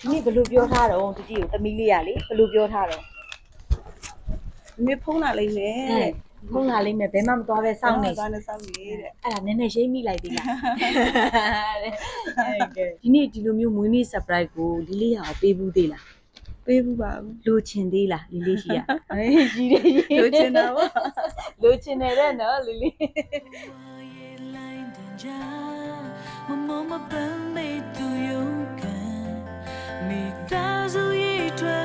ဒီနေ့ဘယ်လိုပြောထားတော့တတိကိုသမီးလေးရလေဘယ်လိုပြောထားတော့မင်းဖုန်းလာလိမ့်မယ်တဲ့ဖုန်းလာလိမ့်မယ်ဘယ်မှမသွားပဲစောင့်နေစောင့်နေစောင့်နေတဲ့အဲ့ဒါနည်းနည်းရိပ်မိလိုက်သေးလားတဲ့ဒီနေ့ဒီလိုမျိုးမွေးနေ့ surprise ကိုလီလေးရအောင်ပေးဘူးသေးလားပေးဘူးပါဘူးလိုချင်သေးလားလီလေးရှိရအေးရှိတယ်လိုချင်တာပေါ့လိုချင်နေတဲ့နော်လီလေးမမမပန်းမေတူယုံ မိသားစုရဲ့အတွက်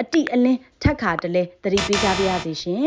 အတိအလင်းထက်ခါတလဲသတိပေးကြပါရစေရှင်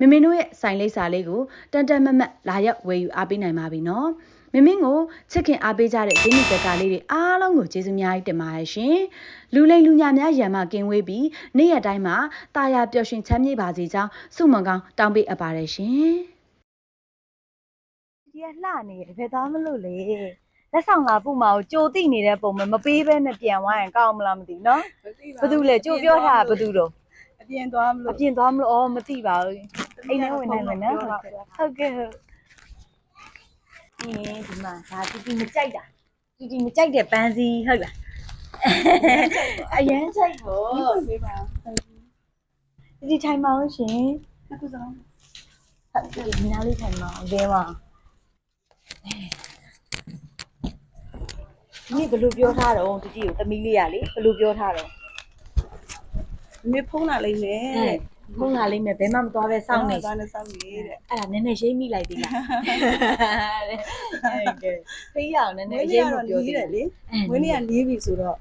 မမင်းတို့ရဲ့ site လိပ်စာလေးကိုတန်တန်မတ်မတ်လာရောက်ဝယ်ယူအားပေးနိုင်ပါပြီနော်မမင်းကိုချစ်ခင်အားပေးကြတဲ့ဂျင်းနီတက်ကလေးတွေအားလုံးကိုကျေးဇူးများကြီးတင်ပါတယ်ရှင်လူလိမ်လူညာများရံမကင်းဝေးပြီးနေ့ရက်တိုင်းမှာတာယာပျော်ရွှင်ချမ်းမြေ့ပါစေကြောင်းဆုမွန်ကောင်းတောင်းပေးအပ်ပါတယ်ရှင်ဒီကလှနေတယ်ဘယ်သားမလို့လေလက်ဆောင်လာပို့မအောင်ကြိုတိနေတဲ့ပုံမမပေးဘဲနဲ့ပြန်သွားရင်ကောင်းမလားမသိဘူးနော်ဘာတူလဲကြိုပြောထားတာဘာတူတော့ အပြင်သွားမအလို့ပြင်သွားမလို့ဩမသိပါဘူးအိမ်ထဲဝင်နိုင်မယ်နော်ဟုတ်ကဲ့ဟုတ်ဒီဒီမှာဒါတီတီမကြိုက်တာတီတီမကြိုက်တဲ့ပန်းစီဟုတ်လားအရန်ကြိုက်ဖို့ပေးပါတီတီထိုင်မအောင်ရှင်အခုစားဟုတ်ကဲ့ဒီနားလေးထိုင်မအောင်ဒဲမအောင်ဒီနေ့ဘယ်လိုပြောထားတော့တတိကိုသမီးလေးရလေဘယ်လိုပြောထားတော့ မေဖုံးလာလိမ့်မယ်အဲဖုန်းလာလိမ့်မယ်ဘယ်မှမသွားပဲစောင့်နေသွားနေစောင့်နေတဲ့အဲ့ဒါနည်းနည်းရိမ့်မိလိုက်သေးလားဟုတ်ကဲ့ဖေးရအောင်နည်းနမွေးည်းနေ့ရိမ့်ကမတော့ပြောလီးသေးတယ်လေအဲမွေးနေ့ကလီးပြီဆိုတော့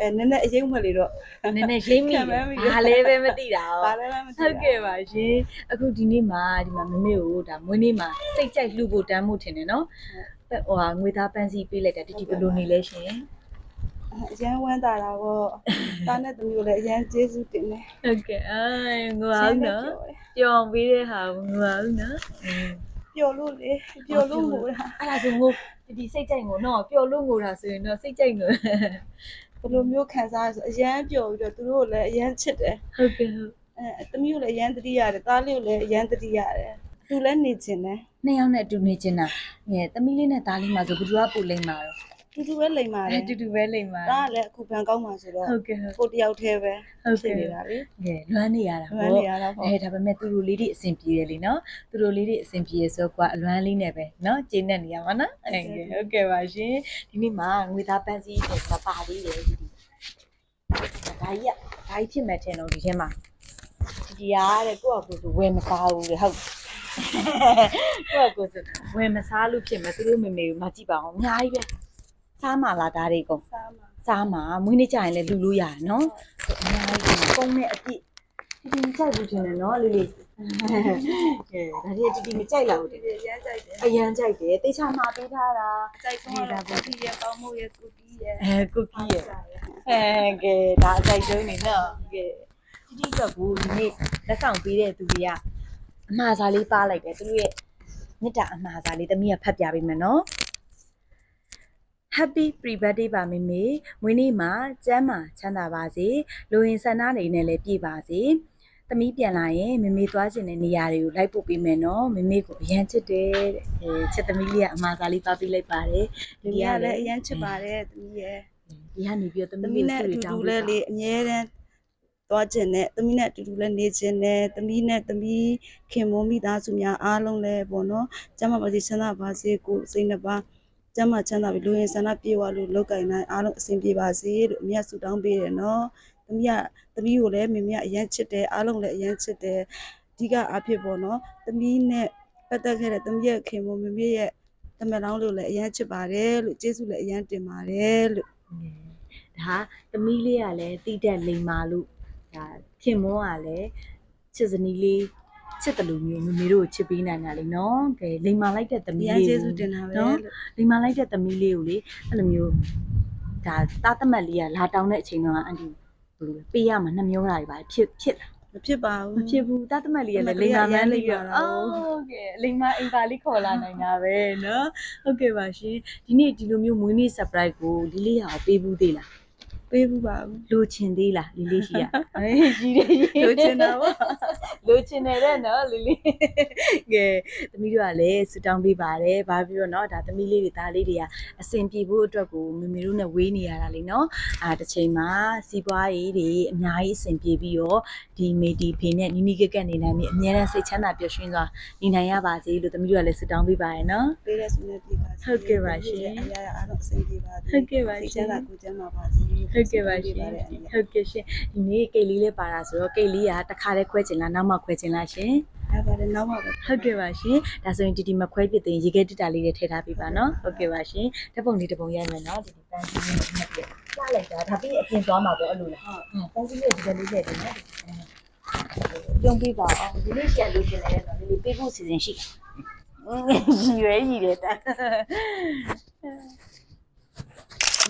အဲနည်းနည်းအရင်မှလေတော့နည်းနည်းရိမ့်မိခံမမိဘူးဘာလဲပဲမသိတာဘာဟုတ်လဲမှမသိဟုတ်ကဲ့ပါရှင်အခုဒီနေ့မှာဒီမှာမမေကိုဒါမွေးနေ့မှာစိတ်ကြိုက်လှူဖို့တန်းဖို့ထင်တယ်နော်ဟိုဟာငွေသားပန်းစီပေးလိုက်တာတီတီဘယ်လိုနေလဲရှင် အရန်ဝမ်းတာတာပေါ့တာနဲ့သမီးကိုလည်းအရန်ကျေးဇူးတင်တယ်ဟုတ်ကဲ့အဲငွားနော်ပျော်ပေးတဲ့ဟာငွားနော်ပျော်လို့လေပျော်လို့မို့တာအဲ့ဒါဆိုငိုဒီဒီစိတ်ကြိုက်ငိုနော်ပျော်လို့ငိုတာဆိုရင်တော့စိတ်ကြိုက်ငိုဘယ်လိုမျိုးခံစားရဆိုအရန်ပျော်ပြီးတော့သူတို့ကိုလည်းအရန်ချစ်တယ်ဟုတ်ကဲ့ဟုတ်အဲသမီးကိုလည်းအရန်တတိရတယ်သားလေးကိုလည်းအရန်တတိရတယ်သူလည်းနေကျင်တယ်နှစ်ယောက်နဲ့အတူနေချင်တာငယ်သမီးလေးနဲ့သားလေးမှာဆိုဘယ်သူကပူလိမ့်မှာတော့ တူတူပဲလိမ်ပါတအဲယ်တူတူပဲလိမ့်မှာဒါကလည်းအခုဘန်ကောက်မှာဆိုတော့ဟုတ်ကဲ့ဟုတ်ကိုတယောက်တည်းပဲဟုတ်ဖြစ်ကဲ့နေတာလေကဲလွမ်းနေရတာလွမ်းနေရတာပေါ့အဲဒါပေမဲ့သူတို့လေးတွေအဆင်ပြေတယ်လीနော်သူတို့လေးတွေအဆင်ပြေရဆိုကွာအလွမ်းလေးနဲ့ပဲနော်ကျင်းနေနေရမှာနော်အဲကဲဟုတ်ကဲ့ပါရှင်ဒီနေ့မှာငွေသားပန်းစည်းတွေဆိုတာပါသေးတယ်ဒီဒီဒါကြီးကဒါကြီးဖြစ်မဲ့ထင်တော့ဒီထဲမှာဒီဒီရတဲ့ကိုယ့်အကူဆိုဝယ်မစားဘူးလေဟုတ်ကိုယ့်အကူဆိုဝယ်မစားလို့ဖြစ်မယ်သူတို့မေမေကိုမကြည့်ပါအောင်အများကြီးပဲ စားမှာလားဒါတွေကုန်စားမှာစားမှာမွေးနေ့ကြရင်လည်းလူလို့ရတယ်နော်အများကြီးပုံနဲ့အပြည့်တီတီမကြိုက်ဘူးထင်တယ်နော်လေးလေးကဲဒါတွေတီတီမကြိုက်လားဟုတ်တယ်ဒီရမ်းကြိုက်တယ်အရန်ကြိုက်တယ်တေချာမှာပေးထားတာကြိုက်ဆုံးတော့ကိုတီးရဲ့ပေါင်းမှုရဲ့ကိုတီးရဲ့အဲကုကီးရဲ့အဲကဲဒါအကြိုက်ဆုံးနေနော်ကဲတီတီကဘူးဒီနေ့လက်ဆောင်ပေးတဲ့သူတွေကအမှားစားလေးပါလိုက်တယ်သူတို့ရဲ့မြစ်တာအမှားစားလေးတမီးကဖတ်ပြပေးမယ်နော် Happy pre-birthday ပါမေမေမွေးနေ့မှာကျမ်းမာချမ်းသာပါစေလူရင်ဆန္ဒနေနဲ့လည်းပြည့်ပါစေသမီးပြန်လာရင်မေမေသွားခြင်းတဲ့နေရာတွေကိုလိုက်ပို့ပေးမယ်နော်မေမေကိုအရန်ချစ်တယ်တဲ့အဲချစ်သမီးလေးကအမှားစားလေးပါပေးလိုက်ပါတယ်ဒီကလည်းအရန်ချစ်ပါတယ်သမီးရဲ့ဒီကနေပြီးတော့သမီးသမီးလေးနဲ့ကိုအဆွေတူတောင်းတူပေးလဲပါလေအမြဲတမ်းသွားခြင်းနဲ့သမီးနဲ့အတူတူလဲနေခြင်းနဲ့သမီးနဲ့သမီးခင်မွန်မိသားစုများအားလုံးလဲပေါ့နော်ကျမ်းမာပါစေချမ်းသာပါစေကိုယ်စိတ်နှစ်ပါး ကျမ်းမာချမ်းသာပြီလူရင်ဆန္ဒပြေဝလို့လောက်ကင်နိုင်အားလုံးအဆင်ပြေပါစေလို့အမြတ်ဆုတောင်းပေးတယ်နော်သမီးကသမီးကိုလည်းမမေကအရန်ချစ်တယ်အားလုံးလည်းအရန်ချစ်တယ်အဓိကအဖြစ်ပေါ့နော်သမီးနဲ့ပတ်သက်ခဲ့တဲ့သမီးရဲ့ခင်မွန်မမေရဲ့တမန်လောင်းလို့လည်းအရန်ချစ်ပါတယ်လို့ကျေးဇူးလည်းအရန်တင်ပါတယ်လို့ဒါသမီးလေးကလည်းတိတက်လိမ်မာလို့ဒါခင်မွန်းကလည်းချစ်စနီးလေး ချစ်တယ်လို့မျိုးမမေတို့ကိုချစ်ပေးနိုင်တာလေနော်ကဲလိမ်မာလိုက်တဲ့သမီးအရန်လေးကျေးဇူးတင်တာပဲနော်လို့လိမ်မာလိုက်တဲ့သမီးလေးကိုလေအဲ့လိုမျိုးဒါတားသမက်လေးကလာတောင်းတဲ့အချိန်တော့အန်တီဘယ်လိုလဲပေးရမှာနှမျောတာတွေပါဖြစ်ဖြစ်လားမဖြစ်ပါဘူးမဖြစ်ဘူးတားသမက်လေးကလည်းလိမ်မာမှန်းလေးတော့အော်ကဲလိမ်မာအင်ပါလေးခေါ်လာနိုင်တာပဲနော်ဟုတ်ကဲ့ပါရှင်ဒီနေ့ဒီလိုမျိုးမွေးနေ့ surprise ကိုလီလေးရအောင်ပေးဘူးသေးလားပေးဘူးပါဘူးလိုချင်သေးလားလီလေးရှိရအေးကြီးတယ်ကြီးလိုချင်တာပေါ့ လိုချင်တယ်တဲ့နော်လီလေးကဲသမီးတို့ကလည်းဆူတောင်းပေးပါတယ်ဘာပြီးတော့နော်ဒါသမီးလေးတွေသားလေးတွေကအဆင်ပြေဖို့အတွက်ကိုမမေတို့နဲ့ဝေးနေရတာလေနော်အာတစ်ချိန်မှာစီးပွားရေးတွေအများကြီးအဆင်ပြေပြီးတော့ဒီမေဒီဖေနဲ့နီနီကက်ကက်နေနိုင်ပြီအများနဲ့စိတ်ချမ်းသာပျော်ရွှင်စွာနေနိုင်ရပါစေလို့သမီးတို့ကလည်းဆူတောင်းပေးပါတယ်နော်ပေးတဲ့ဆုနဲ့ပြပါစေဟုတ်ကဲ့ပါရှင်အရာရာအားလုံးအဆင်ပြေပါစေဟုတ်ကဲ့ပါစိတ်ရှချင်မ်းသာကိုယ်ကျန်းမာပါစေဟုတ်ကဲ့ပါရှင်ပါတယ်အရာဟုတ်ကဲ့ရှင်ဒီနေ့ကိတ်လေးလေးပါတာဆိုတော့ကိတ်လေးကတစ်ခါတည်းခွဲချင်လားနောက်မှခွဲချင်လားရှင်ဒါပါတယ်နောက်မှပဲဟုတ်ကဲ့ပါရှင်ဒါဆိုရင်ဒီဒီမခွဲပြတဲ့ရေခဲတစ်တာလေးတွေထည့်ထားပေးပါနော်ဟုတ်ကဲ့ပါရှင်ဓာတ်ပုံလေးတစ်ပုံရိုက်မယ်နော်ဒီဒီပန်းစီလေးနဲ့ပြလာလိုက်တာဒါပြီးအပြင်သွားမှာပေါ့အဲ့လိုလားဟုတ်ပန်းစီလေးဒီကလေးထည့်တယ်နော်ပြုံးပြပါအောင်ဒီနေ့ပြန်လို့ရှင်လည်းတော့ဒီလေးပေးဖို့စီစဉ်ရှိရည်ရွယ်ရည်တယ်တာ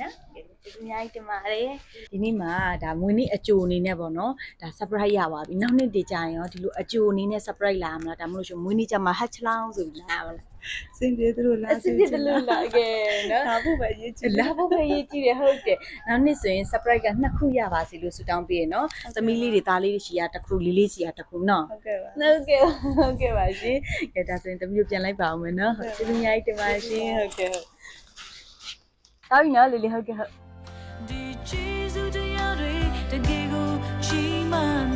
နော်ဒီ အများကြီးတင်ပါတယ်ဒီနေ့မှာဒါမွေးနေ့အကြိုအနေနဲ့ပေါ့နော်ဒါ surprise ရပါပြီနောက်နှစ်တည်းကြရင်ရောဒီလိုအကြိုအနေနဲ့ surprise လာမလားဒါမှမဟုတ်ရှင်မွေးနေ့ကျမှ hatch လောင်းဆိုပြီးလာမလားစင်ပြေသူတို့လားအစစ်စစ်တလို့လာခဲ့နော်ဒါဖို့ပဲရေးချင်လာဖို့ပဲရေးကြည့်တယ်ဟုတ်တယ်နောက်နှစ်ဆိုရင် surprise ကနှစ်ခုရပါစီလို့ဆုတောင်းပေးရနော်သမီးလေးတွေသားလေးတွေရှိရတစ်ခုလေးလေးရှိရတစ်ခုနော်ဟုတ်ကဲ့ပါဟုတ်ကဲ့ဟုတ်ကဲ့ပါရှင်ကဲဒါဆိုရင်သမီးတို့ပြန်လိုက်ပါအောင်မယ်နော်ဟုတ်ကျေးဇူးများကြီးတင်ပါရှင်ဟုတ်ကဲ့ဟုတ်တောင်းပြီနော်လေးလေးဟုတ်ကဲ့ဟုတ် ဒီကျေးဇူးတရားတွေတကယ်ကိုချီးမွမ်း